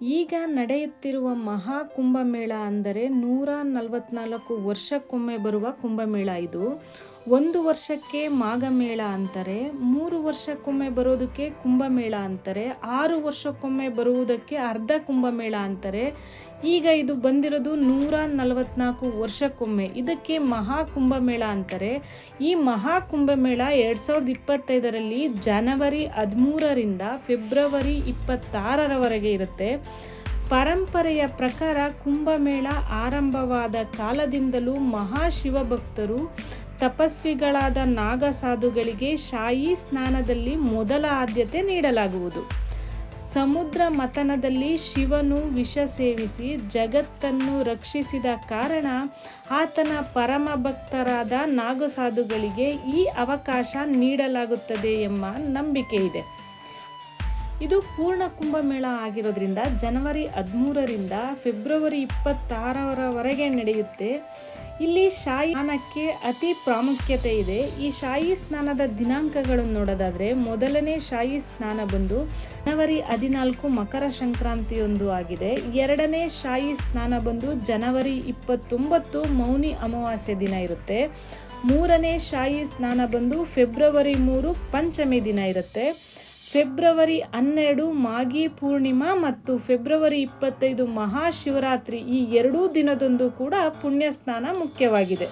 ಈಗ ನಡೆಯುತ್ತಿರುವ ಮಹಾ ಕುಂಭಮೇಳ ಅಂದರೆ ನೂರ ನಲವತ್ನಾಲ್ಕು ವರ್ಷಕ್ಕೊಮ್ಮೆ ಬರುವ ಕುಂಭಮೇಳ ಇದು. ಒಂದು ವರ್ಷಕ್ಕೆ ಮಾಘಮೇಳ ಅಂತಾರೆ, ಮೂರು ವರ್ಷಕ್ಕೊಮ್ಮೆ ಬರೋದಕ್ಕೆ ಕುಂಭಮೇಳ ಅಂತಾರೆ, ಆರು ವರ್ಷಕ್ಕೊಮ್ಮೆ ಬರುವುದಕ್ಕೆ ಅರ್ಧ ಕುಂಭಮೇಳ ಅಂತಾರೆ. ಈಗ ಇದು ಬಂದಿರೋದು ನೂರ ನಲವತ್ನಾಲ್ಕು ವರ್ಷಕ್ಕೊಮ್ಮೆ. ಇದಕ್ಕೆ ಮಹಾ ಕುಂಭಮೇಳ ಅಂತಾರೆ. ಈ ಮಹಾ ಕುಂಭಮೇಳ ಎರಡು ಸಾವಿರದ ಇಪ್ಪತ್ತೈದರಲ್ಲಿ ಜನವರಿ ಹದಿಮೂರರಿಂದ ಫೆಬ್ರವರಿ ಇಪ್ಪತ್ತಾರರವರೆಗೆ ಇರುತ್ತೆ. ಪರಂಪರೆಯ ಪ್ರಕಾರ ಕುಂಭಮೇಳ ಆರಂಭವಾದ ಕಾಲದಿಂದಲೂ ಮಹಾಶಿವಭಕ್ತರು ತಪಸ್ವಿಗಳಾದ ನಾಗಸಾಧುಗಳಿಗೆ ಶಾಯಿ ಸ್ನಾನದಲ್ಲಿ ಮೊದಲ ಆದ್ಯತೆ ನೀಡಲಾಗುವುದು. ಸಮುದ್ರ ಮಥನದಲ್ಲಿ ಶಿವನು ವಿಷ ಸೇವಿಸಿ ಜಗತ್ತನ್ನು ರಕ್ಷಿಸಿದ ಕಾರಣ ಆತನ ಪರಮ ಭಕ್ತರಾದ ನಾಗಸಾಧುಗಳಿಗೆ ಈ ಅವಕಾಶ ನೀಡಲಾಗುತ್ತದೆ ಎಂಬ ನಂಬಿಕೆ ಇದೆ ಇದು ಪೂರ್ಣ ಕುಂಭಮೇಳ ಆಗಿರೋದ್ರಿಂದ ಜನವರಿ ಹದಿಮೂರರಿಂದ ಫೆಬ್ರವರಿ ಇಪ್ಪತ್ತಾರರವರೆಗೆ ನಡೆಯುತ್ತೆ. ಇಲ್ಲಿ ಶಾಯಿ ಸ್ನಾನಕ್ಕೆ ಅತಿ ಪ್ರಾಮುಖ್ಯತೆ ಇದೆ. ಈ ಶಾಯಿ ಸ್ನಾನದ ದಿನಾಂಕಗಳನ್ನು ನೋಡೋದಾದರೆ ಮೊದಲನೇ ಶಾಯಿ ಸ್ನಾನ ಬಂದು ಜನವರಿ ಹದಿನಾಲ್ಕು ಮಕರ ಸಂಕ್ರಾಂತಿಯೊಂದು ಆಗಿದೆ. ಎರಡನೇ ಶಾಯಿ ಸ್ನಾನ ಬಂದು ಜನವರಿ ಇಪ್ಪತ್ತೊಂಬತ್ತು ಮೌನಿ ಅಮಾವಾಸ್ಯೆ ದಿನ ಇರುತ್ತೆ. ಮೂರನೇ ಶಾಯಿ ಸ್ನಾನ ಬಂದು ಫೆಬ್ರವರಿ ಮೂರು ಪಂಚಮಿ ದಿನ ಇರುತ್ತೆ. ಫೆಬ್ರವರಿ ಹನ್ನೆರಡು ಮಾಘಿ ಪೂರ್ಣಿಮಾ ಮತ್ತು ಫೆಬ್ರವರಿ ಇಪ್ಪತ್ತೈದು ಮಹಾಶಿವರಾತ್ರಿ ಈ ಎರಡೂ ದಿನದಂದು ಕೂಡ ಪುಣ್ಯ ಸ್ನಾನ ಮುಖ್ಯವಾಗಿದೆ.